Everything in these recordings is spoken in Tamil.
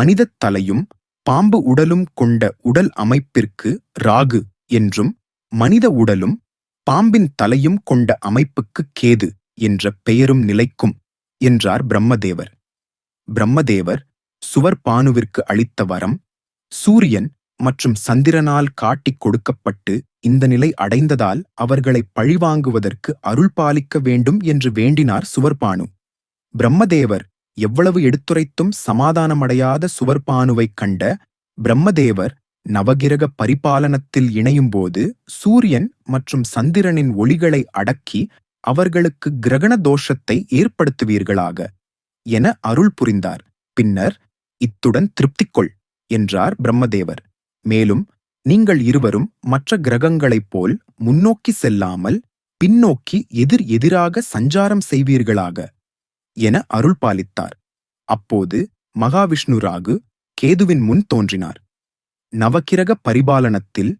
மனிதத் தலையும் பாம்பு உடலும் கொண்ட உடல் அமைப்பிற்கு ராகு என்றும் மனித உடலும் பாம்பின் தலையும் கொண்ட அமைப்புக்கு கேது என்ற பெயரும் நிலைக்கும் என்றார் பிரம்மதேவர். பிரம்மதேவர் சுவர்பானுவிற்கு அளித்த வரம் சூரியன் மற்றும் சந்திரனால் காட்டிக் கொடுக்கப்பட்டு இந்த நிலை அடைந்ததால் அவர்களை பழிவாங்குவதற்கு அருள் பாலிக்க வேண்டும் என்று வேண்டினார் சுவர்பானு பிரம்மதேவர் எவ்வளவு எடுத்துரைத்தும் சமாதானமடையாத சுவர்பானுவைக் கண்ட பிரம்மதேவர் நவகிரக பரிபாலனத்தில் இணையும்போது சூரியன் மற்றும் சந்திரனின் ஒளிகளை அடக்கி அவர்களுக்கு கிரகண தோஷத்தை ஏற்படுத்துவீர்களாக என அருள் புரிந்தார். பின்னர் இத்துடன் திருப்திக்கொள் என்றார் பிரம்மதேவர். மேலும் நீங்கள் இருவரும் மற்ற கிரகங்களைப் போல் முன்னோக்கி செல்லாமல் பின்னோக்கி எதிர் எதிராக சஞ்சாரம் செய்வீர்களாக. என அருள் பாலித்தார் அப்போது மகாவிஷ்ணு ராகு கேதுவின் முன் தோன்றினார். நவக்கிரக பரிபாலனத்தில்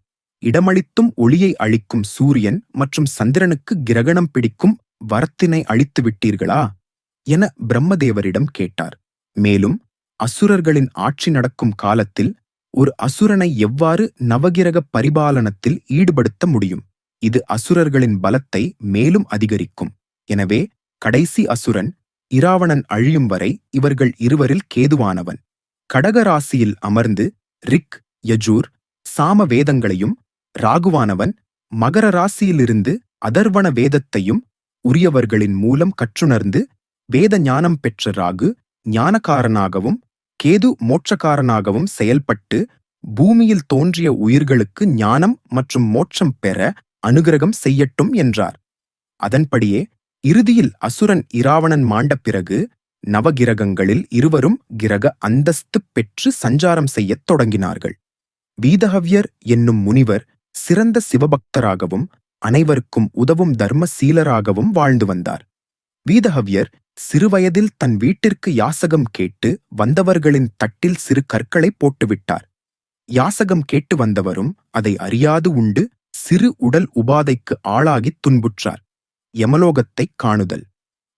இடமளித்தும் ஒளியை அளிக்கும் சூரியன் மற்றும் சந்திரனுக்கு கிரகணம் பிடிக்கும் வரத்தினை அளித்து விட்டீர்களா? என பிரம்மதேவரிடம் கேட்டார். மேலும் அசுரர்களின் ஆட்சி நடக்கும் காலத்தில் ஒரு அசுரனை எவ்வாறு நவகிரக பரிபாலனத்தில் ஈடுபடுத்த முடியும்? இது அசுரர்களின் பலத்தை மேலும் அதிகரிக்கும். எனவே கடைசி அசுரன் இராவணன் அழியும் வரை இவர்கள் இருவரில் கேதுவானவன். கடகராசியில் அமர்ந்து ரிக் யஜூர் சாம வேதங்களையும் ராகுவானவன் மகர ராசியிலிருந்து அதர்வண வேதத்தையும் உரியவர்களின் மூலம் கற்றுணர்ந்து வேத ஞானம் பெற்ற ராகு ஞானக்காரனாகவும் கேது மோட்சக்காரனாகவும் செயல்பட்டு பூமியில் தோன்றிய உயிர்களுக்கு ஞானம் மற்றும் மோட்சம் பெற அனுகிரகம் செய்யட்டும் என்றார். அதன்படியே இறுதியில் அசுரன் இராவணன் மாண்ட பிறகு நவகிரகங்களில் இருவரும் கிரக அந்தஸ்து பெற்று சஞ்சாரம் செய்யத் தொடங்கினார்கள். வீதகவ்யர் என்னும் முனிவர் சிறந்த சிவபக்தராகவும் அனைவருக்கும் உதவும் தர்ம சீலராகவும் வாழ்ந்து வந்தார். வீதகவ்யர் சிறுவயதில் தன் வீட்டிற்கு யாசகம் கேட்டு வந்தவர்களின் தட்டில் சிறு கற்களை போட்டுவிட்டார். யாசகம் கேட்டு வந்தவரும் அதை அறியாது உண்டு சிறு உடல் உபாதைக்கு ஆளாகித் துன்புற்றார். யமலோகத்தைக் காணுதல்.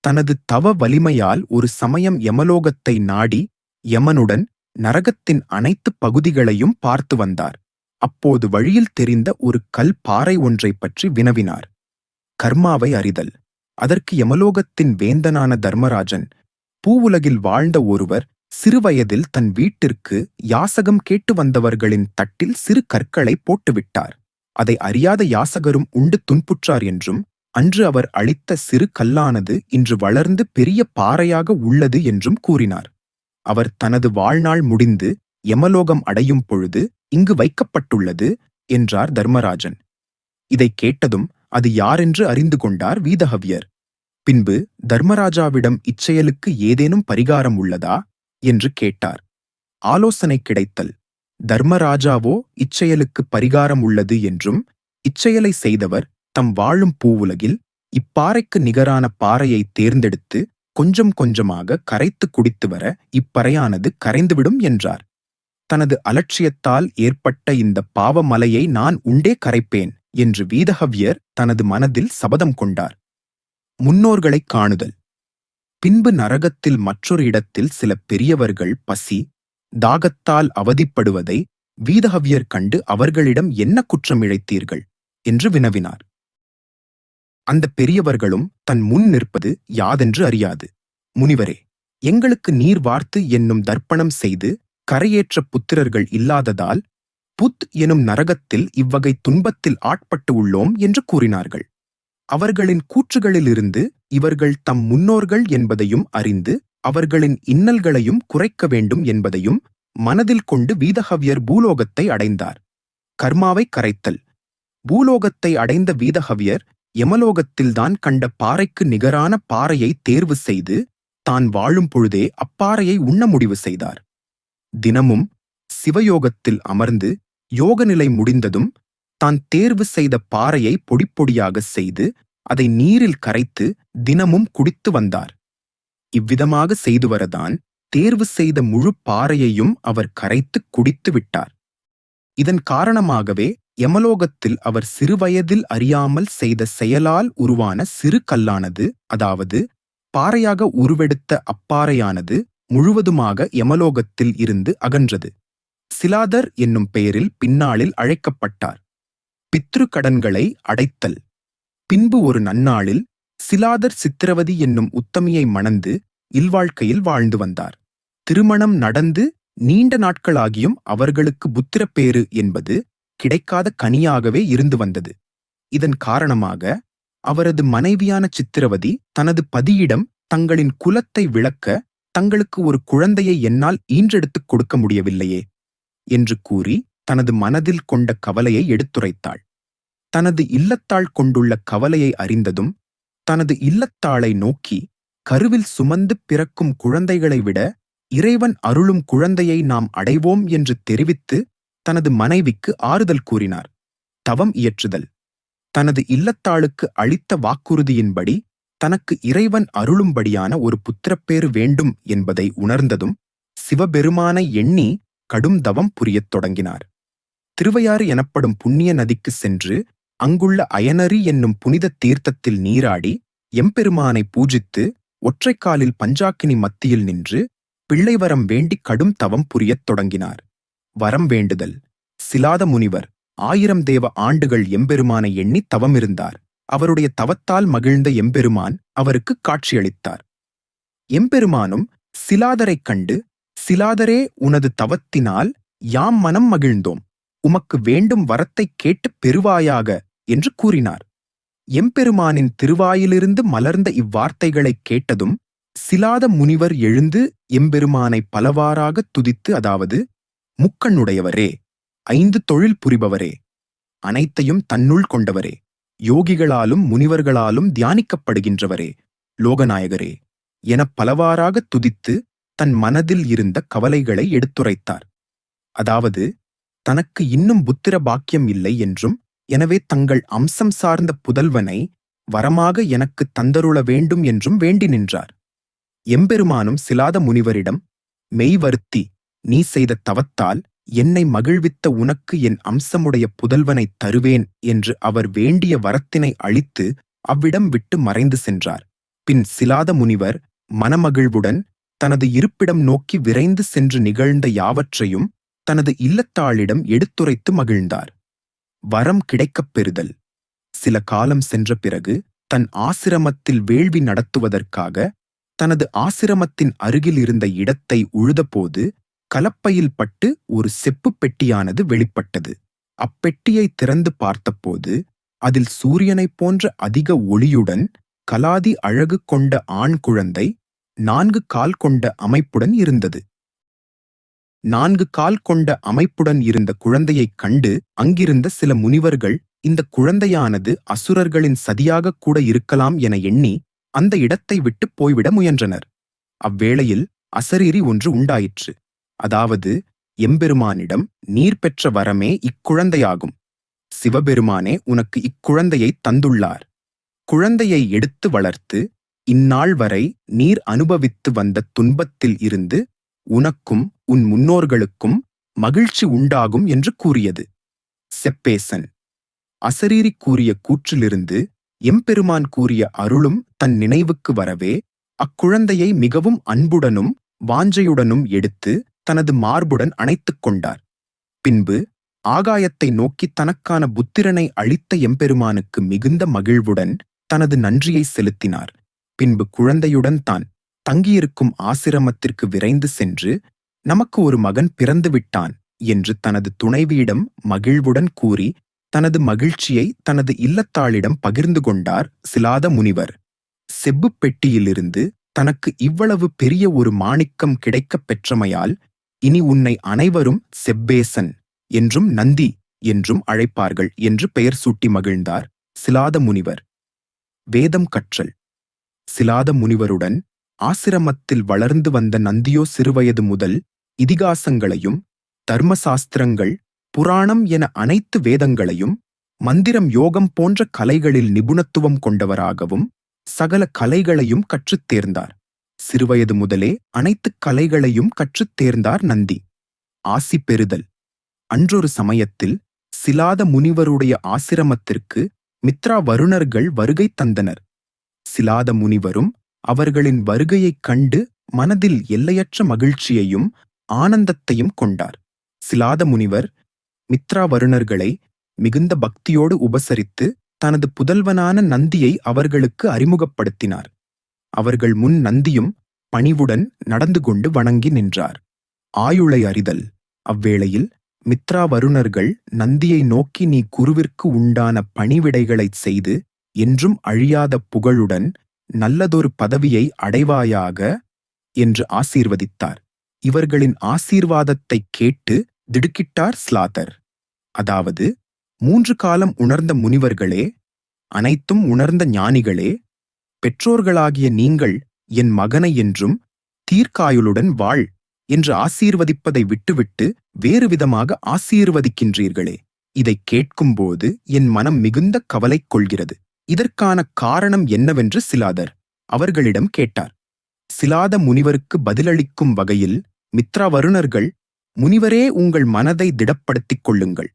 தனது தவ வலிமையால் ஒரு சமயம் யமலோகத்தை நாடி யமனுடன் நரகத்தின் அனைத்து பகுதிகளையும் பார்த்து வந்தார். அப்போது வழியில் தெரிந்த ஒரு கல் பாறை ஒன்றைப் பற்றி வினவினார். கர்மாவை அறிதல். அதற்கு யமலோகத்தின் வேந்தனான தர்மராஜன் பூவுலகில் வாழ்ந்த ஒருவர் சிறுவயதில் தன் வீட்டிற்கு யாசகம் கேட்டு வந்தவர்களின் தட்டில் சிறு கற்களை போட்டுவிட்டார். அதை அறியாத யாசகரும் உண்டு துன்புற்றார் என்றும் அன்று அவர் அளித்த சிறு கல்லானது இன்று வளர்ந்து பெரிய பாறையாக உள்ளது என்றும் கூறினார். அவர் தனது வாழ்நாள் முடிந்து யமலோகம் அடையும் பொழுது இங்கு வைக்கப்பட்டுள்ளது என்றார் தர்மராஜன். இதைக் கேட்டதும் அது யாரென்று அறிந்து கொண்டார் வீதஹவியர் பின்பு தர்மராஜாவிடம் இச்செயலுக்கு ஏதேனும் பரிகாரம் உள்ளதா? என்று கேட்டார். ஆலோசனை கிடைத்தல். தர்மராஜாவோ இச்செயலுக்கு பரிகாரம் உள்ளது என்றும் இச்செயலை செய்தவர் தம் வாழும் பூவுலகில் இப்பாறைக்கு நிகரான பாறையை தேர்ந்தெடுத்து கொஞ்சம் கொஞ்சமாக கரைத்து குடித்து வர இப்பறையானது கரைந்துவிடும் என்றார். தனது அலட்சியத்தால் ஏற்பட்ட இந்த பாவமலையை நான் உண்டே கரைப்பேன் என்று வீதஹவ்யர் தனது மனதில் சபதம் கொண்டார். முன்னோர்களைக் காணுதல். பின்பு நரகத்தில் மற்றொரு இடத்தில் சில பெரியவர்கள் பசி தாகத்தால் அவதிப்படுவதை வீதஹவ்யர் கண்டு அவர்களிடம் என்ன குற்றம் இழைத்தீர்கள்? என்று வினவினார். அந்த பெரியவர்களும் தன் முன் நிற்பது யாதென்று அறியாது. முனிவரே எங்களுக்கு நீர் வார்த்து என்னும் தர்ப்பணம் செய்து கரையேற்ற புத்திரர்கள் இல்லாததால் புத் எனும் நரகத்தில் இவ்வகை துன்பத்தில் ஆட்பட்டு உள்ளோம் என்று கூறினார்கள். அவர்களின் கூற்றுகளிலிருந்து இவர்கள் தம் முன்னோர்கள் என்பதையும் அறிந்து அவர்களின் இன்னல்களையும் குறைக்க வேண்டும் என்பதையும் மனதில் கொண்டு வீதகவியர் பூலோகத்தை அடைந்தார். கர்மாவை கரைத்தல். பூலோகத்தை அடைந்த வீதகவியர் யமலோகத்தில்தான் கண்ட பாறைக்கு நிகரான பாறையை தேர்வு செய்து தான் வாழும் பொழுதே அப்பாறையை உண்ண முடிவு செய்தார். தினமும் சிவயோகத்தில் அமர்ந்து யோக நிலை முடிந்ததும் தான் தேர்வு செய்த பாறையை பொடிப்பொடியாக செய்து அதை நீரில் கரைத்து தினமும் குடித்து வந்தார். இவ்விதமாக செய்து வரதான் தேர்வு செய்த முழு பாறையையும் அவர் கரைத்து குடித்து விட்டார். இதன் காரணமாகவே யமலோகத்தில் அவர் சிறுவயதில் அறியாமல் செய்த செயலால் உருவான சிறு கல்லானது அதாவது பாறையாக உருவெடுத்த அப்பாறையானது முழுவதுமாக யமலோகத்தில் இருந்து அகன்றது. சிலாதர் என்னும் பெயரில் பின்னாளில் அழைக்கப்பட்டார். பித்ரு கடன்களை அடைத்தல். பின்பு ஒரு நன்னாளில் சிலாதர் சித்திரவதி என்னும் உத்தமியை மணந்து இல்வாழ்க்கையில் வாழ்ந்து வந்தார். திருமணம் நடந்து நீண்ட நாட்களாகியும் அவர்களுக்கு புத்திரப்பேறு என்பது கிடைக்காத கனியாகவே இருந்து வந்தது. இதன் காரணமாக அவரது மனைவியான சித்திரவதி தனது பதியிடம் தங்களின் குலத்தை விளக்க தங்களுக்கு ஒரு குழந்தையை என்னால் ஈன்றெடுத்துக் கொடுக்க முடியவில்லையே என்று கூறி தனது மனதில் கொண்ட கவலையை எடுத்துரைத்தாள். தனது இல்லத்தாள் கொண்டுள்ள கவலையை அறிந்ததும் தனது இல்லத்தாளை நோக்கி கருவில் சுமந்து பிறக்கும் குழந்தைகளை விட இறைவன் அருளும் குழந்தையை நாம் அடைவோம் என்று தெரிவித்து தனது மனைவிக்கு ஆறுதல் கூறினார். தவம் இயற்றுதல். தனது இல்லத்தாளுக்கு அளித்த வாக்குறுதியின்படி தனக்கு இறைவன் அருளும்படியான ஒரு புத்திரப்பேறு வேண்டும் என்பதை உணர்ந்ததும் சிவபெருமானை எண்ணி கடும் தவம் புரியத் தொடங்கினார். திருவையாறு எனப்படும் புண்ணிய நதிக்கு சென்று அங்குள்ள அயனரி என்னும் புனித தீர்த்தத்தில் நீராடி எம்பெருமானை பூஜித்து ஒற்றைக்காலில் பஞ்சாக்கினி மத்தியில் நின்று பிள்ளைவரம் வேண்டி கடும் தவம் புரியத் தொடங்கினார். வரம் வேண்டுதல். சிலாத முனிவர் ஆயிரம் தேவ ஆண்டுகள் எம்பெருமானை எண்ணி தவமிருந்தார். அவருடைய தவத்தால் மகிழ்ந்த எம்பெருமான் அவருக்கு காட்சியளித்தார். எம்பெருமானும் சிலாதரைக் கண்டு சிலாதரே உனது தவத்தினால் யாம் மனம் மகிழ்ந்தோம். உமக்கு வேண்டும் வரத்தைக் கேட்டுப் பெறுவாயாக என்று கூறினார். எம்பெருமானின் திருவாயிலிருந்து மலர்ந்த இவ்வார்த்தைகளைக் கேட்டதும் சிலாத முனிவர் எழுந்து எம்பெருமானை பலவாறாகத் துதித்து அதாவது முக்கண்ணுடையவரே ஐந்து தொழில் புரிபவரே அனைத்தையும் தன்னுள் கொண்டவரே யோகிகளாலும் முனிவர்களாலும் தியானிக்கப்படுகின்றவரே லோகநாயகரே எனப் பலவாறாகத் துதித்து தன் மனதில் இருந்த கவலைகளை எடுத்துரைத்தார். அதாவது தனக்கு இன்னும் புத்திர பாக்கியம் இல்லை என்றும் எனவே தங்கள் அம்சம் சார்ந்த புதல்வனை வரமாக எனக்கு தந்தருள வேண்டும் என்றும் வேண்டி நின்றார். எம்பெருமானும் சிலாத முனிவரிடம் மெய்வருத்தி நீ செய்த தவத்தால் என்னை மகிழ்வித்த உனக்கு என் அம்சமுடைய புதல்வனைத் தருவேன் என்று அவர் வேண்டிய வரத்தினை அளித்து அவ்விடம் விட்டு மறைந்து சென்றார். பின் சிலாத முனிவர் மனமகிழ்வுடன் தனது இருப்பிடம் நோக்கி விரைந்து சென்று நிகழ்ந்த யாவற்றையும் தனது இல்லத்தாளிடம் எடுத்துரைத்து மகிழ்ந்தார். வரம் கிடைக்கப் பெறுதல். சில காலம் சென்ற பிறகு தன் ஆசிரமத்தில் வேள்வி நடத்துவதற்காக தனது ஆசிரமத்தின் அருகில் இருந்த இடத்தை உழுதபோது கலப்பையில் பட்டு ஒரு செப்புப் பெட்டியானது வெளிப்பட்டது. அப்பெட்டியை திறந்து பார்த்தபோது அதில் சூரியனைப் போன்ற அதிக ஒளியுடன் கலாதி அழகு கொண்ட ஆண் குழந்தை நான்கு கால் கொண்ட அமைப்புடன் இருந்தது. நான்கு கால் கொண்ட அமைப்புடன் இருந்த குழந்தையைக் கண்டு அங்கிருந்த சில முனிவர்கள் இந்த குழந்தையானது அசுரர்களின் சதியாகக் கூட இருக்கலாம் என எண்ணி அந்த இடத்தை விட்டு போய்விட முயன்றனர். அவ்வேளையில் அசரீரி ஒன்று உண்டாயிற்று. அதாவது எம்பெருமானிடம் நீர் பெற்ற வரமே இக்குழந்தையாகும். சிவபெருமானே உனக்கு இக்குழந்தையை தந்துள்ளார். குழந்தையை எடுத்து வளர்த்து இந்நாள் வரை நீர் அனுபவித்து வந்த துன்பத்தில் இருந்து உனக்கும் உன் முன்னோர்களுக்கும் மகிழ்ச்சி உண்டாகும் என்று கூறியது. செப்பேசன். அசரீரி கூறிய கூற்றிலிருந்து எம்பெருமான் கூறிய அருளும் தன் நினைவுக்கு வரவே அக்குழந்தையை மிகவும் அன்புடனும் வாஞ்சையுடனும் எடுத்து தனது மார்புடன் அணைத்துக் கொண்டார். பின்பு ஆகாயத்தை நோக்கி தனக்கான புத்திரனை அளித்த எம்பெருமானுக்கு மிகுந்த மகிழ்வுடன் தனது நன்றியை செலுத்தினார். பின்பு குழந்தையுடன் தான் தங்கியிருக்கும் ஆசிரமத்திற்கு விரைந்து சென்று நமக்கு ஒரு மகன் பிறந்து விட்டான் என்று தனது துணைவியிடம் மகிழ்வுடன் கூறி தனது மகிழ்ச்சியை தனது இல்லத்தாளிடம் பகிர்ந்து கொண்டார் சிலாத முனிவர். செப்புப் பெட்டியிலிருந்து தனக்கு இவ்வளவு பெரிய ஒரு மாணிக்கம் கிடைக்கப் பெற்றமையால் இனி உன்னை அனைவரும் செப்பேசன் என்றும் நந்தி என்றும் அழைப்பார்கள் என்று பெயர் சூட்டி மகிழ்ந்தார் சிலாத முனிவர். வேதம் கற்றல். சிலாத முனிவருடன் ஆசிரமத்தில் வளர்ந்து வந்த நந்தியோ சிறுவயது முதல் இதிகாசங்களையும் தர்மசாஸ்திரங்கள் புராணம் என அனைத்து வேதங்களையும் மந்திரம் யோகம் போன்ற கலைகளில் நிபுணத்துவம் கொண்டவராகவும் சகல கலைகளையும் கற்றுத் தேர்ந்தார். சிறுவயது முதலே அனைத்து கலைகளையும் கற்றுத் தேர்ந்தார் நந்தி. ஆசி பெறுதல். அன்றொரு சமயத்தில் சிலாத முனிவருடைய ஆசிரமத்திற்கு மித்ரா வருணர்கள் வருகை தந்தனர். சிலாத முனிவரும் அவர்களின் வருகையைக் கண்டு மனதில் எல்லையற்ற மகிழ்ச்சியையும் ஆனந்தத்தையும் கொண்டார். சிலாத முனிவர் மித்ரா வருணர்களை மிகுந்த பக்தியோடு உபசரித்து தனது புதல்வனான நந்தியை அவர்களுக்கு அறிமுகப்படுத்தினார். அவர்கள் முன் நந்தியும் பணிவுடன் நடந்து கொண்டு வணங்கி நின்றார். ஆயுளை அறிதல். அவ்வேளையில் மித்ரா வருணர்கள் நந்தியை நோக்கி நீ குருவிற்கு உண்டான பணிவிடைகளைச் செய்து என்றும் அழியாத புகழுடன் நல்லதொரு பதவியை அடைவாயாக என்று ஆசீர்வதித்தார். இவர்களின் ஆசீர்வாதத்தைக் கேட்டு திடுக்கிட்டார் ஸ்லாதர் அதாவது மூன்று காலம் உணர்ந்த முனிவர்களே அனைத்தும் உணர்ந்த ஞானிகளே பெற்றோர்களாகிய நீங்கள் என் மகனை என்றும் தீர்க்காயுளுடன் வாழ் என்று ஆசீர்வதிப்பதை விட்டுவிட்டு வேறு விதமாக ஆசீர்வதிக்கின்றீர்களே. இதைக் கேட்கும்போது என் மனம் மிகுந்த கவலை கொள்கிறது. இதற்கான காரணம் என்னவென்று சிலாதர் அவர்களிடம் கேட்டார். சிலாத முனிவருக்கு பதிலளிக்கும் வகையில் மித்ராவருணர்கள் முனிவரே உங்கள் மனதை திடப்படுத்திக் கொள்ளுங்கள்.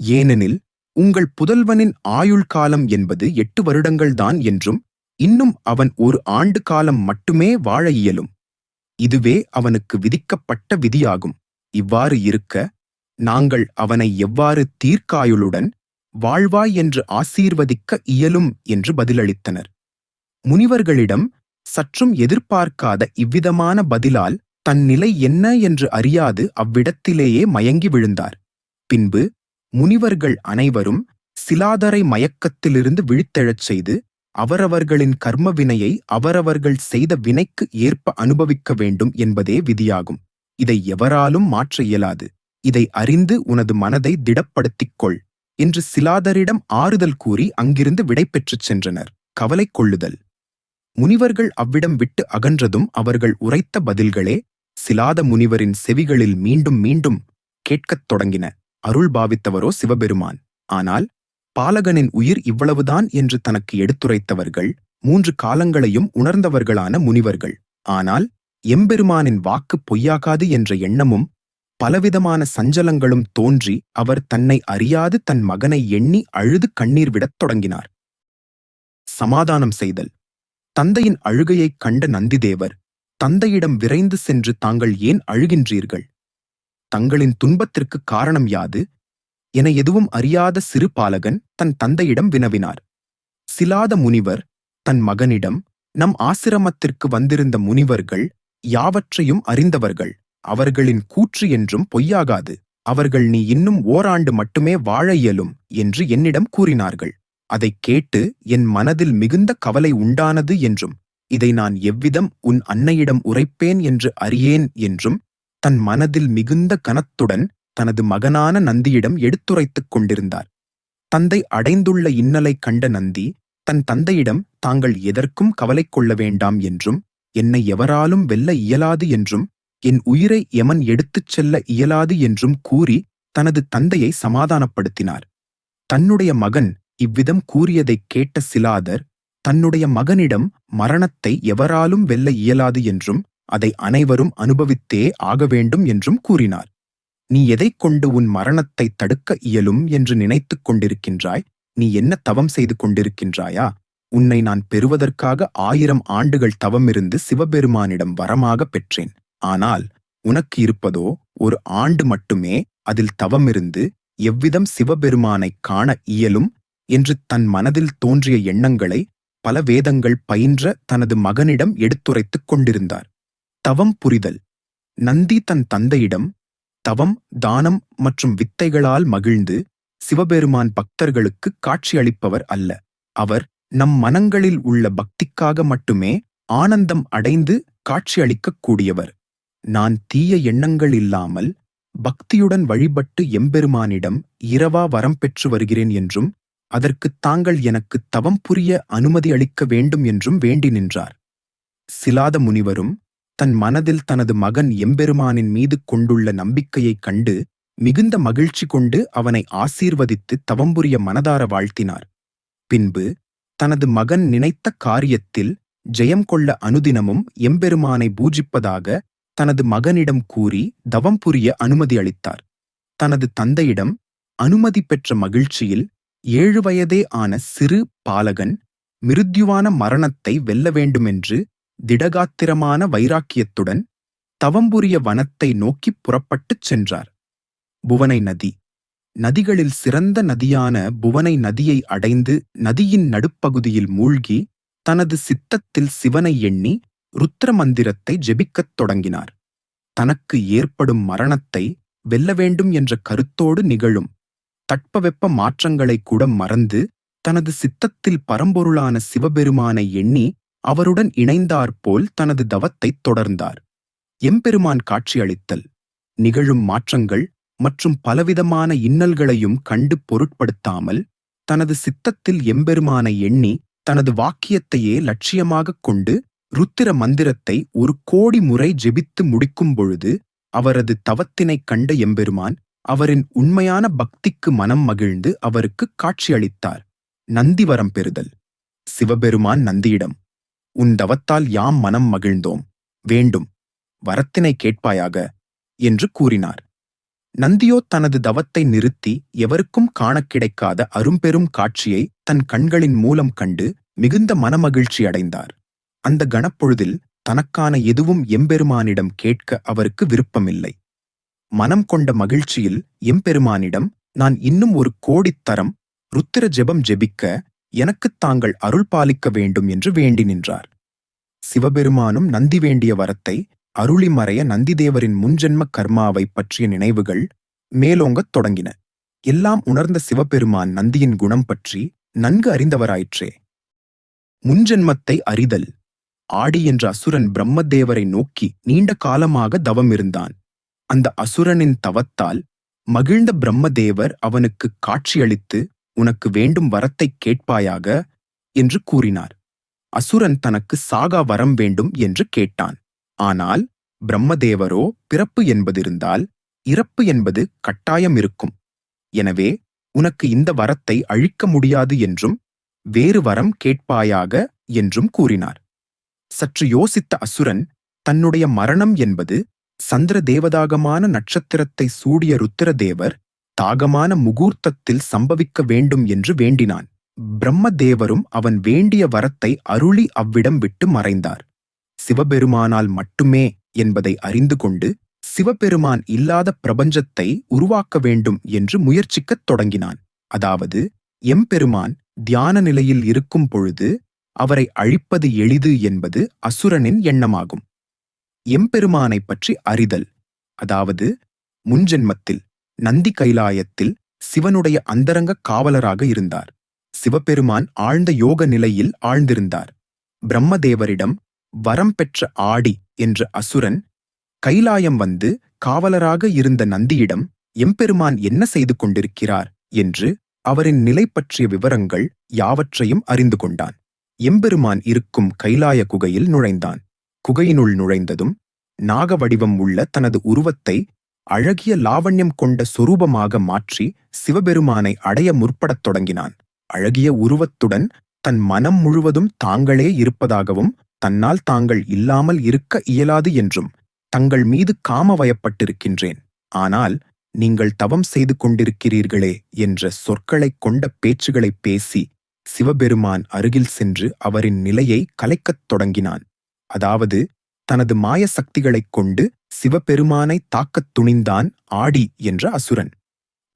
ஏனெனில் உங்கள் புதல்வனின் ஆயுள் காலம் என்பது எட்டு வருடங்கள்தான் என்றும் இன்னும் அவன் ஒரு ஆண்டு காலம் மட்டுமே வாழ இயலும். இதுவே அவனுக்கு விதிக்கப்பட்ட விதியாகும். இவ்வாறு இருக்க நாங்கள் அவனை எவ்வாறு தீர்க்காயுளுடன் வாழ்வாய் என்று ஆசீர்வதிக்க இயலும் என்று பதிலளித்தனர். முனிவர்களிடம் சற்றும் எதிர்பார்க்காத இவ்விதமான பதிலால் தன் நிலை என்ன என்று அறியாது அவ்விடத்திலேயே மயங்கி விழுந்தார். பின்பு முனிவர்கள் அனைவரும் சிலாதரை மயக்கத்திலிருந்து விழித்தெழச் செய்து அவரவர்களின் கர்ம வினையை அவரவர்கள் செய்த வினைக்கு ஏற்ப அனுபவிக்க வேண்டும் என்பதே விதியாகும். இதை எவராலும் மாற்ற இயலாது. இதை அறிந்து உனது மனதை திடப்படுத்திக் கொள் என்று சிலாதரிடம் ஆறுதல் கூறி அங்கிருந்து விடை பெற்றுச் சென்றனர். கவலை கொள்ளுதல். முனிவர்கள் அவ்விடம் விட்டு அகன்றதும் அவர்கள் உரைத்த பதில்களே சிலாத முனிவரின் செவிகளில் மீண்டும் மீண்டும் கேட்கத் தொடங்கின. அருள் பாவித்தவரோ சிவபெருமான். ஆனால் பாலகனின் உயிர் இவ்வளவுதான் என்று தனக்கு எடுத்துரைத்தவர்கள் மூன்று காலங்களையும் உணர்ந்தவர்களான முனிவர்கள். ஆனால் எம்பெருமானின் வாக்கு பொய்யாகாது என்ற எண்ணமும் பலவிதமான சஞ்சலங்களும் தோன்றி அவர் தன்னை அறியாது தன் மகனை எண்ணி அழுது கண்ணீர் விடத் தொடங்கினார். சமாதானம் செய்தல். தந்தையின் அழுகையைக் கண்ட நந்திதேவர் தந்தையிடம் விரைந்து சென்று தாங்கள் ஏன் அழுகின்றீர்கள்? தங்களின் துன்பத்திற்கு காரணம் யாது? என எதுவும் அறியாத சிறு பாலகன் தன் தந்தையிடம் வினவினார். சிலாத முனிவர் தன் மகனிடம் நம் ஆசிரமத்திற்கு வந்திருந்த முனிவர்கள் யாவற்றையும் அறிந்தவர்கள். அவர்களின் கூற்று என்றும் பொய்யாகாது. அவர்கள் நீ இன்னும் ஓராண்டு மட்டுமே வாழ இயலும் என்று என்னிடம் கூறினார்கள். அதைக் கேட்டு என் மனதில் மிகுந்த கவலை உண்டானது என்றும் இதை நான் எவ்விதம் உன் அன்னையிடம் உரைப்பேன் என்று அறியேன் என்றும் தன் மனதில் மிகுந்த கனத்துடன் தனது மகனான நந்தியிடம் எடுத்துரைத்துக் கொண்டிருந்தார். தந்தை அடைந்துள்ள இன்னலை கண்ட நந்தி தன் தந்தையிடம் தாங்கள் எதற்கும் கவலை கொள்ள வேண்டாம் என்றும் என்னை எவராலும் வெல்ல இயலாது என்றும் என் உயிரை எமன் எடுத்துச் செல்ல இயலாது என்றும் கூறி தனது தந்தையை சமாதானப்படுத்தினார். தன்னுடைய மகன் இவ்விதம் கூறியதைக் கேட்ட சிலாதர் தன்னுடைய மகனிடம் மரணத்தை எவராலும் வெல்ல இயலாது என்றும் அதை அனைவரும் அனுபவித்தே ஆக வேண்டும் என்றும் கூறினார். நீ எதைக் கொண்டு உன் மரணத்தை தடுக்க இயலும் என்று நினைத்துக் கொண்டிருக்கின்றாய்? நீ என்ன தவம் செய்து கொண்டிருக்கின்றாயா? உன்னை நான் பெறுவதற்காக ஆயிரம் ஆண்டுகள் தவமிருந்து சிவபெருமானிடம் வரமாக பெற்றேன். ஆனால் உனக்கு இருப்பதோ ஒரு ஆண்டு மட்டுமே அதில் தவமிருந்து எவ்விதம் சிவபெருமானைக் காண இயலும் என்று தன் மனதில் தோன்றிய எண்ணங்களை பல வேதங்கள் பயின்ற தனது மகனிடம் எடுத்துரைத்துக் கொண்டிருந்தார். தவம் புரிதல். நந்தி தன் தந்தையிடம் தவம் தானம் மற்றும் வித்தைகளால் மகிழ்ந்து சிவபெருமான் பக்தர்களுக்கு காட்சியளிப்பவர் அல்ல. அவர் நம் மனங்களில் உள்ள பக்திக்காக மட்டுமே ஆனந்தம் அடைந்து காட்சியளிக்கக்கூடியவர். நான் தீய எண்ணங்கள் இல்லாமல் பக்தியுடன் வழிபட்டு எம்பெருமானிடம் இரவா வரம் பெற்று வருகிறேன் என்றும் அதற்குத் தாங்கள் எனக்கு தவம் புரிய அனுமதி அளிக்க வேண்டும் என்றும் வேண்டி நின்றார். சிலாத முனிவரும் தன் மனதில் தனது மகன் எம்பெருமானின் மீது கொண்டுள்ள நம்பிக்கையைக் கண்டு மிகுந்த மகிழ்ச்சி கொண்டு அவனை ஆசீர்வதித்து தவம்புரிய மனதார வாழ்த்தினார். பின்பு தனது மகன் நினைத்த காரியத்தில் ஜெயம் கொள்ள அனுதினமும் எம்பெருமானை பூஜிப்பதாக தனது மகனிடம் கூறி தவம் புரிய அனுமதி அளித்தார். தனது தந்தையிடம் அனுமதி பெற்ற மகிழ்ச்சியில் ஏழு வயதே ஆன சிறு பாலகன் மிருத்யுவான மரணத்தை வெல்ல வேண்டுமென்று திடகாத்திரமான வைராக்கியத்துடன் தவம்புரிய வனத்தை நோக்கிப் புறப்பட்டுச் சென்றார். புவனை நதி. நதிகளில் சிறந்த நதியான புவனை நதியை அடைந்து நதியின் நடுப்பகுதியில் மூழ்கி தனது சித்தத்தில் சிவனை எண்ணி ருத்ர மந்திரத்தை ஜெபிக்கத் தொடங்கினார். தனக்கு ஏற்படும் மரணத்தை வெல்ல வேண்டும் என்ற கருத்தோடு நிகழும் தட்பவெப்ப மாற்றங்களை கூட மறந்து தனது சித்தத்தில் பரம்பொருளான சிவபெருமானை எண்ணி அவருடன் இணைந்தாற்போல் தனது தவத்தைத் தொடர்ந்தார். எம்பெருமான் காட்சியளித்தல் நிகழும் மாற்றங்கள் மற்றும் பலவிதமான இன்னல்களையும் கண்டு பொருட்படுத்தாமல் தனது சித்தத்தில் எம்பெருமானை எண்ணி தனது வாக்கியத்தையே லட்சியமாகக் கொண்டு ருத்திர மந்திரத்தை ஒரு கோடி முறை ஜெபித்து முடிக்கும் பொழுது அவரது தவத்தினைக் கண்ட எம்பெருமான் அவரின் உண்மையான பக்திக்கு மனம் மகிழ்ந்து அவருக்கு காட்சியளித்தார். நந்திவரம் பெறுதல். சிவபெருமான் நந்தியிடம். உன் தவத்தால் யாம் மனம் மகிழ்ந்தோம். வேண்டும் வரத்தினை கேட்பாயாக என்று கூறினார். நந்தியோ தனது தவத்தை நிறுத்தி எவருக்கும் காணக் கிடைக்காத அரும்பெரும் காட்சியை தன் கண்களின் மூலம் கண்டு மிகுந்த மனமகிழ்ச்சி அடைந்தார். அந்த கணப்பொழுதில் தனக்கான எதுவும் எம்பெருமானிடம் கேட்க அவருக்கு விருப்பமில்லை. மனம் கொண்ட மகிழ்ச்சியில் எம்பெருமானிடம் நான் இன்னும் ஒரு கோடித்தரம் ருத்திர ஜெபம் ஜெபிக்க எனக்குத் தாங்கள் அருள் பாலிக்க வேண்டும் என்று வேண்டி நின்றார். சிவபெருமானும் நந்தி வேண்டிய வரத்தை அருளிமறைய நந்திதேவரின் முன்ஜென்ம கர்மாவை பற்றிய நினைவுகள் மேலோங்கத் தொடங்கின. எல்லாம் உணர்ந்த சிவபெருமான் நந்தியின் குணம் பற்றி நன்கு அறிந்தவராயிற்றே. முன்ஜென்மத்தை அறிதல். ஆடி என்ற அசுரன் பிரம்மதேவரை நோக்கி நீண்ட காலமாக தவம் இருந்தான். அந்த அசுரனின் தவத்தால் மகிழ்ந்த பிரம்மதேவர் அவனுக்கு காட்சியளித்து உனக்கு வேண்டும் வரத்தைக் கேட்பாயாக? என்று கூறினார். அசுரன் தனக்கு சாகா வரம் வேண்டும் என்று கேட்டான். ஆனால் பிரம்மதேவரோ பிறப்பு என்பதிருந்தால் இறப்பு என்பது கட்டாயம் இருக்கும். எனவே உனக்கு இந்த வரத்தை அழிக்க முடியாது என்றும் வேறு வரம் கேட்பாயாக என்றும் கூறினார். சற்று யோசித்த அசுரன் தன்னுடைய மரணம் என்பது சந்திர தேவதாகமான நட்சத்திரத்தை சூடிய ருத்திரதேவர் தாகமான முகூர்த்தத்தில் சம்பவிக்க வேண்டும் என்று வேண்டினான். பிரம்மதேவரும் அவன் வேண்டிய வரத்தை அருளி அவ்விடம் விட்டு மறைந்தார். சிவபெருமானால் மட்டுமே என்பதை அறிந்து கொண்டு சிவபெருமான் இல்லாத பிரபஞ்சத்தை உருவாக்க வேண்டும் என்று முயற்சிக்கத் தொடங்கினான். அதாவது எம்பெருமான் தியான நிலையில் இருக்கும் பொழுது அவரை அழிப்பது எளிது என்பது அசுரனின் எண்ணமாகும். எம்பெருமானைப் பற்றி அறிதல். அதாவது முன்ஜென்மத்தில் நந்தி கைலாயத்தில் சிவனுடைய அந்தரங்க காவலராக இருந்தார். சிவபெருமான் ஆழ்ந்த யோக நிலையில் ஆழ்ந்திருந்தார். பிரம்மதேவரிடம் வரம் பெற்ற ஆடி என்ற அசுரன் கைலாயம் வந்து காவலராக இருந்த நந்தியிடம் எம்பெருமான் என்ன செய்து கொண்டிருக்கிறார்? என்று அவரின் நிலை பற்றிய விவரங்கள் யாவற்றையும் அறிந்து கொண்டான். எம்பெருமான் இருக்கும் கைலாய குகையில் நுழைந்தான். குகையினுள் நுழைந்ததும் நாக வடிவம் உள்ள தனது உருவத்தை அழகிய லாவண்யம் கொண்ட சொரூபமாக மாற்றி சிவபெருமானை அடைய முற்படத் தொடங்கினான். அழகிய உருவத்துடன் தன் மனம் முழுவதும் தாங்களே இருப்பதாகவும் தன்னால் தாங்கள் இல்லாமல் இருக்க இயலாது என்றும் தங்கள் மீது காமவயப்பட்டிருக்கின்றேன். ஆனால் நீங்கள் தவம் செய்து கொண்டிருக்கிறீர்களே என்ற சொற்களைக் கொண்ட பேச்சுகளைப் பேசி சிவபெருமான் அருகில் சென்று அவரின் நிலையை கலைக்கத் தொடங்கினான். அதாவது தனது மாய சக்திகளைக் கொண்டு சிவபெருமானை தாக்கத் துணிந்தான் ஆடி என்ற அசுரன்.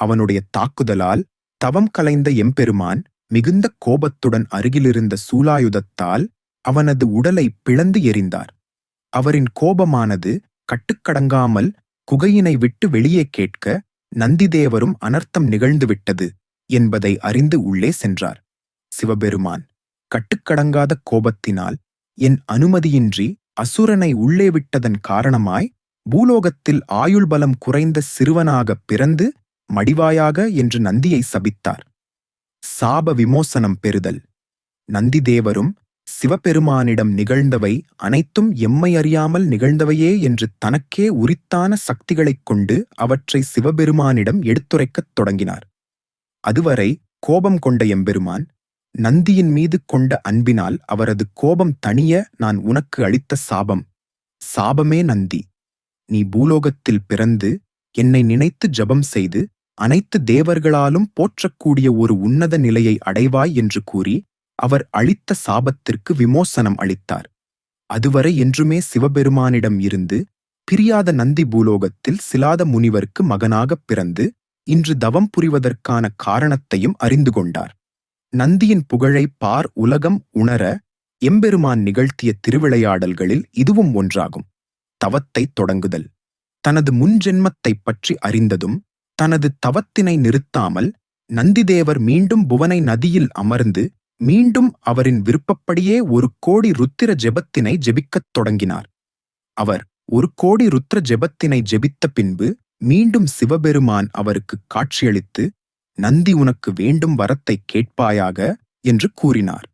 அவனுடைய தாக்குதலால் தவம் கலைந்த எம்பெருமான் மிகுந்த கோபத்துடன் அருகிலிருந்த சூலாயுதத்தால் அவனது உடலை பிளந்து எறிந்தார். அவரின் கோபமானது கட்டுக்கடங்காமல் குகையினை விட்டு வெளியே கேட்க நந்திதேவரும் அனர்த்தம் நிகழ்ந்துவிட்டது என்பதை அறிந்து உள்ளே சென்றார். சிவபெருமான் கட்டுக்கடங்காத கோபத்தினால் என் அனுமதியின்றி அசுரனை உள்ளே விட்டதன் காரணமாய் பூலோகத்தில் ஆயுள் பலம் குறைந்த சிறுவனாகப் பிறந்து மடிவாயாக என்று நந்தியை சபித்தார். சாப விமோசனம் பெறுதல். நந்திதேவரும் சிவபெருமானிடம் நிகழ்ந்தவை அனைத்தும் எம்மை அறியாமல் நிகழ்ந்தவையே என்று தனக்கே உரித்தான சக்திகளைக் கொண்டு அவற்றை சிவபெருமானிடம் எடுத்துரைக்கத் தொடங்கினார். அதுவரை கோபம் கொண்ட எம்பெருமான் நந்தியின் மீது கொண்ட அன்பினால் அவரது கோபம் தணிய நான் உனக்கு அளித்த சாபம். சாபமே நந்தி. நீ பூலோகத்தில் பிறந்து என்னை நினைத்து ஜபம் செய்து அனைத்து தேவர்களாலும் போற்றக்கூடிய ஒரு உன்னத நிலையை அடைவாய் என்று கூறி அவர் அளித்த சாபத்திற்கு விமோசனம் அளித்தார். அதுவரை என்றுமே சிவபெருமானிடம் இருந்து பிரியாத நந்தி பூலோகத்தில் சிலாத முனிவருக்கு மகனாகப் பிறந்து இன்று தவம் புரிவதற்கான காரணத்தையும் அறிந்து கொண்டார். நந்தியின் புகழை பார் உலகம் உணர எம்பெருமான் நிகழ்த்திய திருவிளையாடல்களில் இதுவும் ஒன்றாகும். தவத்தை தொடங்குதல். தனது முன்ஜென்மத்தைப் பற்றி அறிந்ததும் தனது தவத்தினை நிறுத்தாமல் நந்திதேவர் மீண்டும் புவனை நதியில் அமர்ந்து மீண்டும் அவரின் விருப்பப்படியே ஒரு கோடி ருத்திர ஜெபத்தினை ஜெபிக்கத் தொடங்கினார். அவர் ஒரு கோடி ருத்ர ஜெபத்தினை ஜெபித்த பின்பு மீண்டும் சிவபெருமான் அவருக்கு காட்சியளித்து நந்தி உனக்கு வேண்டும் வரத்தை கேட்பாயாக என்று கூறினார்.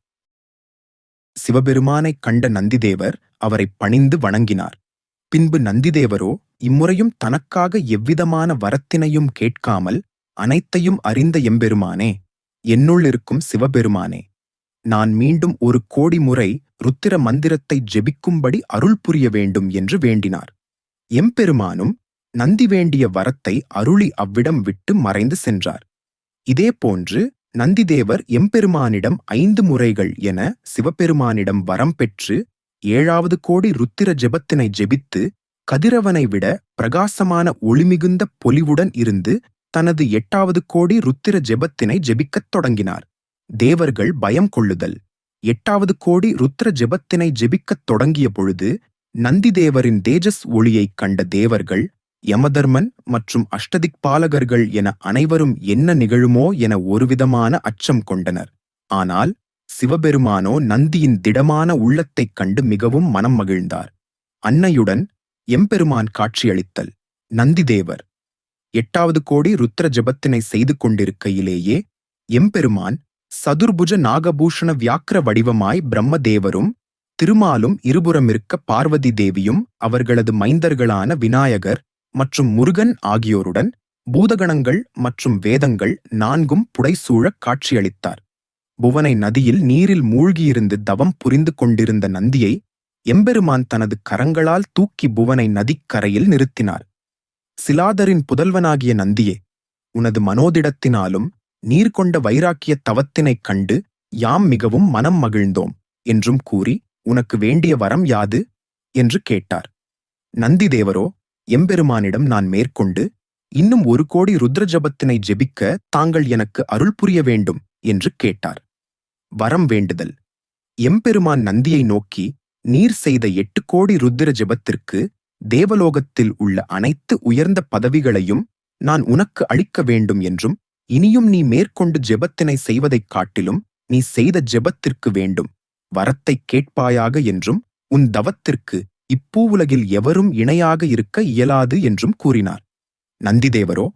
சிவபெருமானைக் கண்ட நந்திதேவர் அவரை பணிந்து வணங்கினார். பின்பு நந்திதேவரோ இம்முறையும் தனக்காக எவ்விதமான வரத்தினையும் கேட்காமல் அனைத்தையும் அறிந்த எம்பெருமானே என்னுள் இருக்கும் சிவபெருமானே நான் மீண்டும் ஒரு கோடி முறை ருத்திர மந்திரத்தை ஜெபிக்கும்படி அருள் புரிய வேண்டும் என்று வேண்டினார். எம்பெருமானும் நந்தி வேண்டிய வரத்தை அருளி அவ்விடம் விட்டு மறைந்து சென்றார். இதேபோன்று நந்திதேவர் எம்பெருமானிடம் ஐந்து முறைகள் என சிவபெருமானிடம் வரம் பெற்று ஏழாவது கோடி ருத்திர ஜெபத்தினை ஜெபித்து கதிரவனை விட பிரகாசமான ஒளிமிகுந்த பொலிவுடன் இருந்து தனது எட்டாவது கோடி ருத்திர ஜெபத்தினை ஜெபிக்கத் தொடங்கினார். தேவர்கள் பயம் கொள்ளுதல். எட்டாவது கோடி ருத்திர ஜெபத்தினை ஜெபிக்கத் தொடங்கிய பொழுது நந்திதேவரின் தேஜஸ் ஒளியைக் கண்ட தேவர்கள் யமதர்மன் மற்றும் அஷ்டதிக்பாலகர்கள் என அனைவரும் என்ன நிகழுமோ என ஒருவிதமான அச்சம் கொண்டனர். ஆனால் சிவபெருமானோ நந்தியின் திடமான உள்ளத்தைக் கண்டு மிகவும் மனம் மகிழ்ந்தார். அன்னையுடன் எம்பெருமான் காட்சியளித்தல். நந்திதேவர் எட்டாவது கோடி ருத்ர ஜபத்தினை செய்து கொண்டிருக்கையிலேயே எம்பெருமான் சதுர்புஜ நாகபூஷண வியாக்கிர வடிவமாய் பிரம்மதேவரும் திருமாலும் இருபுறமிருக்க பார்வதி தேவியும் அவர்களது மைந்தர்களான விநாயகர் மற்றும் முருகன் ஆகியோருடன் பூதகணங்கள் மற்றும் வேதங்கள் நான்கும் புடைசூழக் காட்சியளித்தார். புவனை நதியில் நீரில் மூழ்கியிருந்து தவம் புரிந்து கொண்டிருந்த நந்தியை எம்பெருமான் தனது கரங்களால் தூக்கி புவனை நதிக்கரையில் நிறுத்தினார். சிலாதரின் புதல்வனாகிய நந்தியே உனது மனோதிடத்தினாலும் நீர் கொண்ட வைராக்கிய தவத்தினைக் கண்டு யாம் மிகவும் மனம் மகிழ்ந்தோம் என்றும் கூறி உனக்கு வேண்டிய வரம் யாது? என்று கேட்டார். நந்திதேவரோ எம்பெருமானிடம் நான் மேற்கொண்டு இன்னும் ஒரு கோடி ருத்ர ஜபத்தினை ஜெபிக்க தாங்கள் எனக்கு அருள் புரிய வேண்டும் என்று கேட்டார். வரம் வேண்டுதல். எம்பெருமான் நந்தியை நோக்கி நீர் செய்த எட்டு கோடி ருத்திர ஜெபத்திற்கு தேவலோகத்தில் உள்ள அனைத்து உயர்ந்த பதவிகளையும் நான் உனக்கு அளிக்க வேண்டும் என்றும் இனியும் நீ மேற்கொண்டு ஜெபத்தினை செய்வதைக் காட்டிலும் நீ செய்த ஜெபத்திற்கு வேண்டும். வரத்தைக் கேட்பாயாக என்றும் உன் தவத்திற்கு இப்பூவுலகில் எவரும் இணையாக இருக்க இயலாது என்றும் கூறினார். நந்திதேவரோ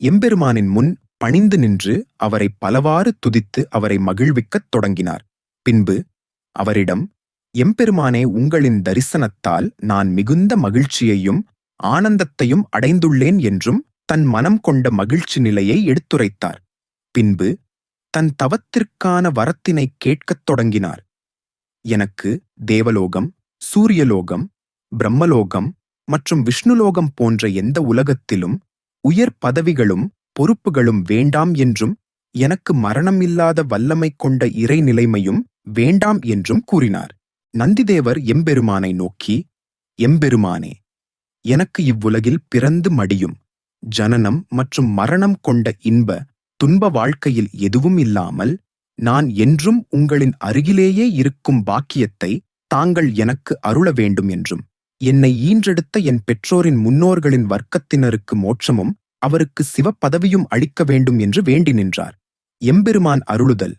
எம்பெருமானின் முன் பணிந்து நின்று அவரை பலவாறு துதித்து அவரை மகிழ்விக்கத் தொடங்கினார். பின்பு அவரிடம் எம்பெருமானே உங்களின் தரிசனத்தால் நான் மிகுந்த மகிழ்ச்சியையும் ஆனந்தத்தையும் அடைந்துள்ளேன் என்றும் தன் மனம் கொண்ட மகிழ்ச்சி நிலையை எடுத்துரைத்தார். பின்பு தன் தவத்திற்கான வரத்தினை கேட்கத் தொடங்கினார். எனக்கு தேவலோகம் சூரியலோகம் பிரம்மலோகம் மற்றும் விஷ்ணுலோகம் போன்ற எந்த உலகத்திலும் உயர் பதவிகளும் பொறுப்புகளும் வேண்டாம் என்றும் எனக்கு மரணம் இல்லாத வல்லமை கொண்ட இறைநிலைமையும் வேண்டாம் என்றும் கூறினார். நந்திதேவர் எம்பெருமானை நோக்கி எம்பெருமானே எனக்கு இவ்வுலகில் பிறந்து மடியும் ஜனனம் மற்றும் மரணம் கொண்ட இன்ப துன்ப வாழ்க்கையில் எதுவும் இல்லாமல் நான் என்றும் உங்களின் அருகிலேயே இருக்கும் பாக்கியத்தை தாங்கள் எனக்கு அருள வேண்டும் என்றும் என்னை ஈன்றெடுத்த என் பெற்றோரின் முன்னோர்களின் வர்க்கத்தினருக்கு மோட்சமும் அவருக்கு சிவப்பதவியும் அளிக்க வேண்டும் என்று வேண்டி நின்றார். எம்பெருமான் அருளுதல்.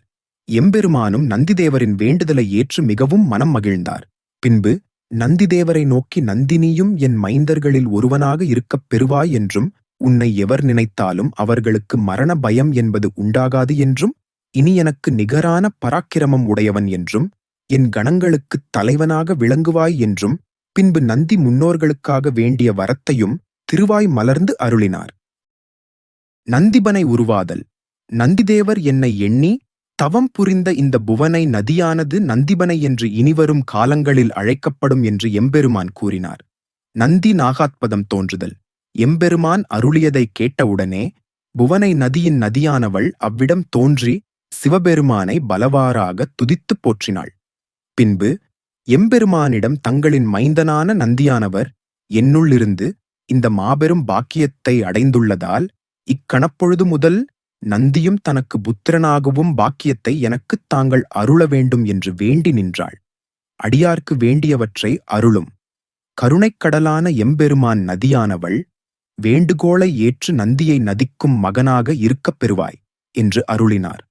எம்பெருமானும் நந்திதேவரின் வேண்டுதலை ஏற்று மிகவும் மனம் மகிழ்ந்தார். பின்பு நந்திதேவரை நோக்கி நந்தினியும் என் மைந்தர்களில் ஒருவனாக இருக்கப் பெறுவாய் என்றும் உன்னை எவர் நினைத்தாலும் அவர்களுக்கு மரண பயம் என்பது உண்டாகாது என்றும் இனி எனக்கு நிகரான பராக்கிரமம் உடையவன் என்றும் என் கணங்களுக்குத் தலைவனாக விளங்குவாய் என்றும் பின்பு நந்தி முன்னோர்களுக்காக வேண்டிய வரத்தையும் திருவாய் மலர்ந்து அருளினார். நந்திபனை உருவாதல். நந்திதேவர் என்னை எண்ணி தவம் புரிந்த இந்த புவனை நதியானது நந்திபனை என்று இனிவரும் காலங்களில் அழைக்கப்படும் என்று எம்பெருமான் கூறினார். நந்தி நாகாத்பதம் தோன்றுதல். எம்பெருமான் அருளியதை கேட்டவுடனே புவனை நதியின் நதியானவள் அவ்விடம் தோன்றி சிவபெருமானை பலவாறாக துதித்துப் போற்றினாள். பின்பு எம்பெருமானிடம் தங்களின் மைந்தனான நந்தியானவர் என்னுள்ளிருந்து இந்த மாபெரும் பாக்கியத்தை அடைந்துள்ளதால் இக்கணப்பொழுது முதல் நந்தியும் தனக்கு புத்திரனாகவும் பாக்கியத்தை எனக்குத் தாங்கள் அருள வேண்டும் என்று வேண்டி நின்றாள். அடியார்க்கு வேண்டியவற்றை அருளும். கருணைக்கடலான எம்பெருமான் நதியானவள் வேண்டுகோளை ஏற்று நந்தியை நதிக்கும் மகனாக இருக்கப் பெறுவாய் என்று அருளினார்.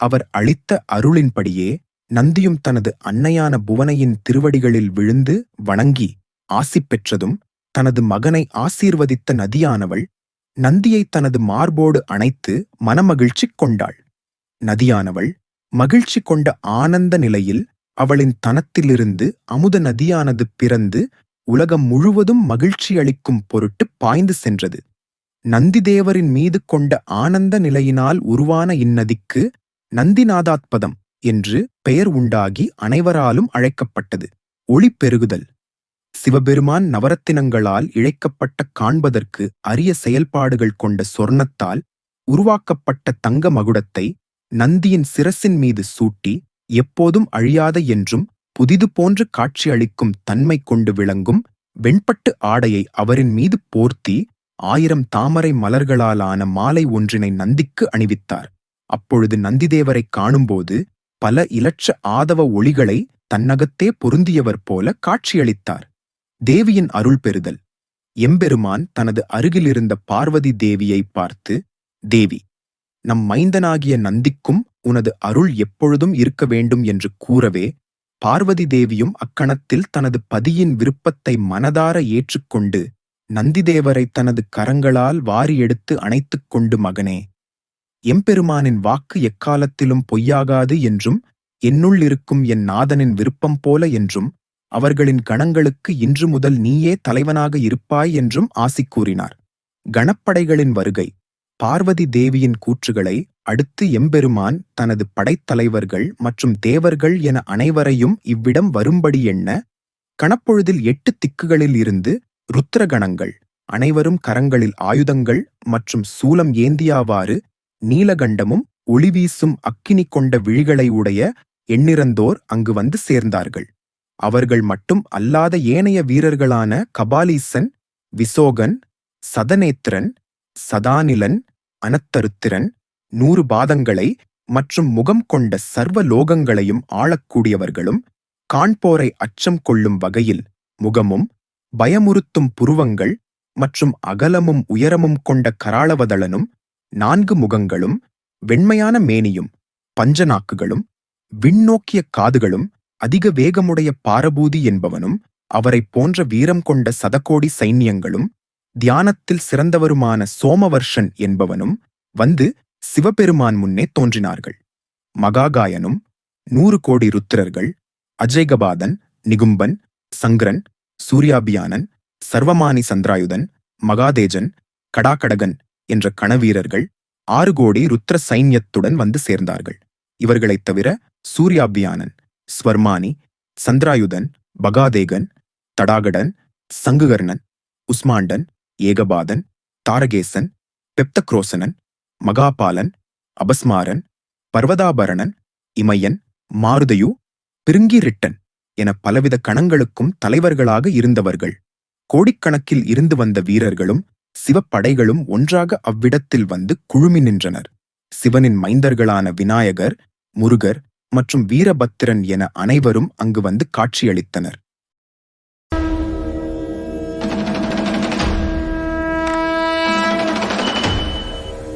அவர் அளித்த அருளின்படியே நந்தியும் தனது அன்னையான புவனையின் திருவடிகளில் விழுந்து வணங்கி ஆசி பெற்றதும் தனது மகனை ஆசீர்வதித்த நதியானவள் நந்தியை தனது மார்போடு அணைத்து மனமகிழ்ச்சி கொண்டாள். நதியானவள் மகிழ்ச்சி கொண்ட ஆனந்த நிலையில் அவளின் தனத்திலிருந்து அமுத நதியானது பிறந்து உலகம் முழுவதும் மகிழ்ச்சி அளிக்கும் பொருட்டு பாய்ந்து சென்றது. நந்திதேவரின் மீது கொண்ட ஆனந்த நிலையினால் உருவான இந்நதிக்கு நந்திநாதாத்பதம் என்று பெயர் உண்டாகி அனைவராலும் அழைக்கப்பட்டது. ஒளி பெருகுதல். சிவபெருமான் நவரத்தினங்களால் இழைக்கப்பட்ட காண்பதற்கு அரிய செயல்பாடுகள் கொண்ட சொர்ணத்தால் உருவாக்கப்பட்ட தங்க மகுடத்தை நந்தியின் சிரசின் மீது சூட்டி எப்போதும் அழியாத என்றும் புதிது போன்று காட்சியளிக்கும் தன்மை கொண்டு விளங்கும் வெண்பட்டு ஆடையை அவரின் மீது போர்த்தி ஆயிரம் தாமரை மலர்களாலான மாலை ஒன்றினை நந்திக்கு அணிவித்தார். அப்பொழுது நந்திதேவரைக் காணும்போது பல இலட்ச ஆதவ ஒளிகளை தன்னகத்தே பொருந்தியவர் போல காட்சியளித்தார். தேவியின் அருள் பெறுதல் எம்பெருமான் தனது அருகிலிருந்த பார்வதி தேவியை பார்த்து தேவி நம் மைந்தனாகிய நந்திக்கும் உனது அருள் எப்பொழுதும் இருக்க வேண்டும் என்று கூறவே பார்வதி தேவியும் அக்கணத்தில் தனது பதியின் விருப்பத்தை மனதார ஏற்றுக்கொண்டு நந்திதேவரை தனது கரங்களால் வாரி எடுத்து அணைத்துக் கொண்டு மகனே எம்பெருமானின் வாக்கு எக்காலத்திலும் பொய்யாகாது என்றும் என்னுள் இருக்கும் என் நாதனின் விருப்பம் போல என்றும் அவர்களின் கணங்களுக்கு இன்று முதல் நீயே தலைவனாக இருப்பாய் என்றும் ஆசி கூறினார். கணப்படைகளின் வருகை பார்வதி தேவியின் கூற்றுகளை அடுத்து எம்பெருமான் தனது படைத்தலைவர்கள் மற்றும் தேவர்கள் என அனைவரையும் இவ்விடம் வரும்படி எண்ண கணப்பொழுதில் எட்டு திக்குகளில் இருந்து ருத்ரகணங்கள் அனைவரும் கரங்களில் ஆயுதங்கள் மற்றும் சூலம் ஏந்தியாவாறு நீலகண்டமும் ஒளிவீசும் அக்கினி கொண்ட விழிகளை உடைய எண்ணிறந்தோர் அங்கு வந்து சேர்ந்தார்கள். அவர்கள் மட்டும் அல்லாத ஏனைய வீரர்களான கபாலீசன் விசோகன் சதநேத்திரன் சதானிலன் அனத்தருத்திரன் நூறு பாதங்களை மற்றும் முகம் கொண்ட சர்வ லோகங்களையும் ஆளக்கூடியவர்களும் காண்போரை அச்சம் கொள்ளும் வகையில் முகமும் பயமுறுத்தும் புருவங்கள் மற்றும் அகலமும் உயரமும் கொண்ட கராளவதளனும் நான்கு முகங்களும் வெண்மையான மேனியும் பஞ்சநாக்குகளும் விண்ணோக்கிய காதுகளும் அதிக வேகமுடைய பாரபூதி என்பவனும் அவரைப் போன்ற வீரம் கொண்ட சதகோடி சைன்யங்களும் தியானத்தில் சிறந்தவருமான சோமவர்ஷன் என்பவனும் வந்து சிவபெருமான் முன்னே தோன்றினார்கள். மகாகாயனும் நூறு கோடி ருத்திரர்கள் அஜய்கபாதன் நிகும்பன் சங்கரன் சூர்யாபியானன் சர்வமானி சந்திராயுதன் மகாதேஜன் கடாகடகன் என்ற கணவீரர்கள் ஆறு கோடி ருத்ர சைன்யத்துடன் வந்து சேர்ந்தார்கள். இவர்களைத் தவிர சூர்யாபியானன் ஸ்வர்மானி சந்திராயுதன் பகாதேகன் தடாகடன் சங்குகர்ணன் உஸ்மாண்டன் ஏகபாதன் தாரகேசன் பெப்தக்ரோசனன் மகாபாலன் அபஸ்மாரன் பர்வதாபரணன் இமையன் மாருதயு பிருங்கிரிட்டன் என பலவித கணங்களுக்கும் தலைவர்களாக இருந்தவர்கள். கோடிக்கணக்கில் இருந்து வந்த வீரர்களும் சிவப்படைகளும் ஒன்றாக அவ்விடத்தில் வந்து குழுமி நின்றனர். சிவனின் மைந்தர்களான விநாயகர் முருகர் மற்றும் வீரபத்திரன் என அனைவரும் அங்கு வந்து காட்சியளித்தனர்.